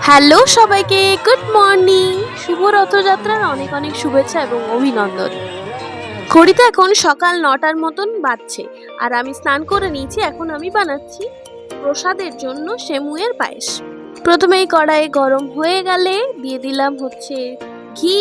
Hello সবাইকে, good morning. শুভ রথযাত্রার অনেক অনেক শুভেচ্ছা এবং অভিনন্দন। ঘড়িতে এখন সকাল নটার মতন বাজছে, আর আমি স্নান করে নিয়েছি, এখন আমি বানাচ্ছি প্রসাদের জন্য সেমুয়ের পায়েস। প্রথমেই কড়াই গরম হয়ে গেলে দিয়ে দিলাম হচ্ছে ঘি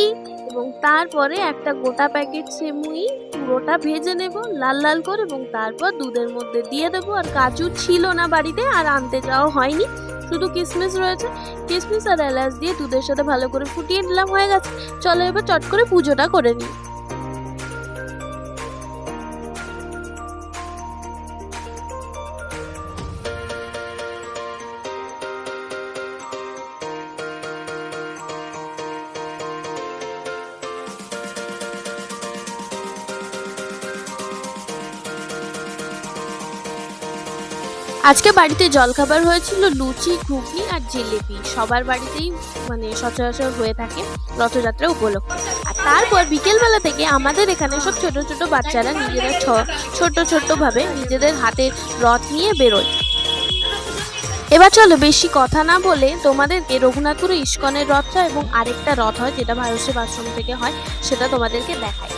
এবং তারপরে একটা গোটা প্যাকেট সেমুই, পুরোটা ভেজে নেব লাল লাল করে এবং তারপর দুধের মধ্যে দিয়ে দেবো। আর কাজু ছিল না বাড়িতে, আর আনতে যাওয়া হয়নি শুধু কিসমিস রয়েছে। কিসমিস আর এলাচ দিয়ে দুধের সাথে ভালো করে ফুটিয়ে নিলাম, হয়ে গেছে। চলো এবার চট করে পুজোটা করে নিই। আজকে বাড়িতে জলখাবার হয়েছিল, লুচি, ঘুগনি আর জিলিপি। সবার বাড়িতেই মানে সচরাচর হয়ে থাকে রথযাত্রা উপলক্ষে। আর তারপর বিকেলবেলা থেকে আমাদের এখানে সব ছোট ছোট বাচ্চারা নিজেরা ছ- ছোট ছোট ভাবে নিজেদের হাতের রথ নিয়ে বেরোয়। এবার চলো বেশি কথা না বলে তোমাদেরকে রঘুনাথপুরে ইস্কনের রথটা এবং আরেকটা রথ হয়, যেটা ভারতের আশ্রম থেকে হয়, সেটা তোমাদেরকে দেখাই।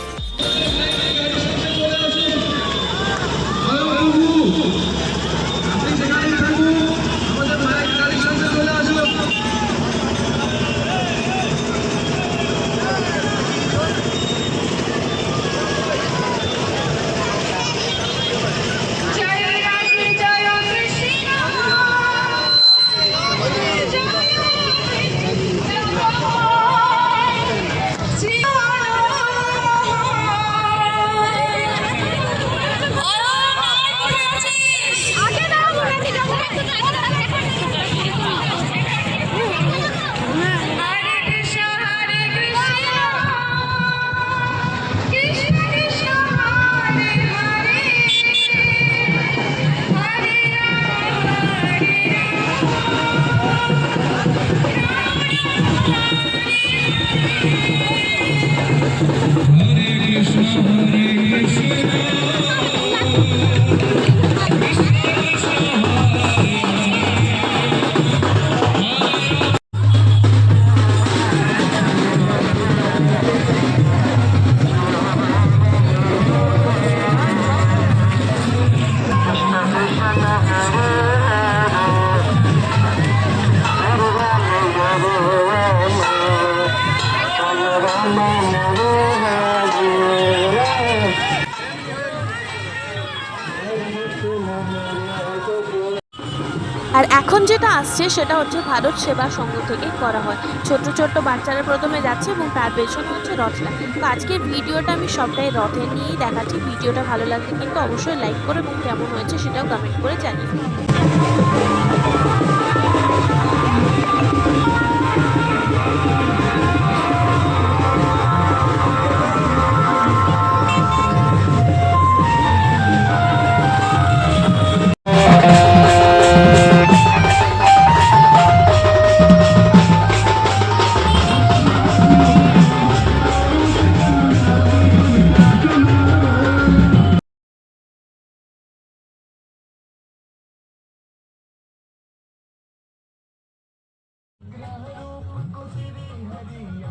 আর এখন যেটা আসছে, সেটা হচ্ছে ভারত সেবা সংঘ থেকে করা হয়। ছোট্ট ছোট্ট বাচ্চারা প্রথমে যাচ্ছে এবং তার পেছনে হচ্ছে রথটা তো আজকের ভিডিওটা আমি সবটাই রথে নিয়েই দেখাচ্ছি। ভিডিওটা ভালো লাগলে কিন্তু অবশ্যই লাইক করে এবং কেমন হয়েছে সেটাও কমেন্ট করে জানিয়ে Maria.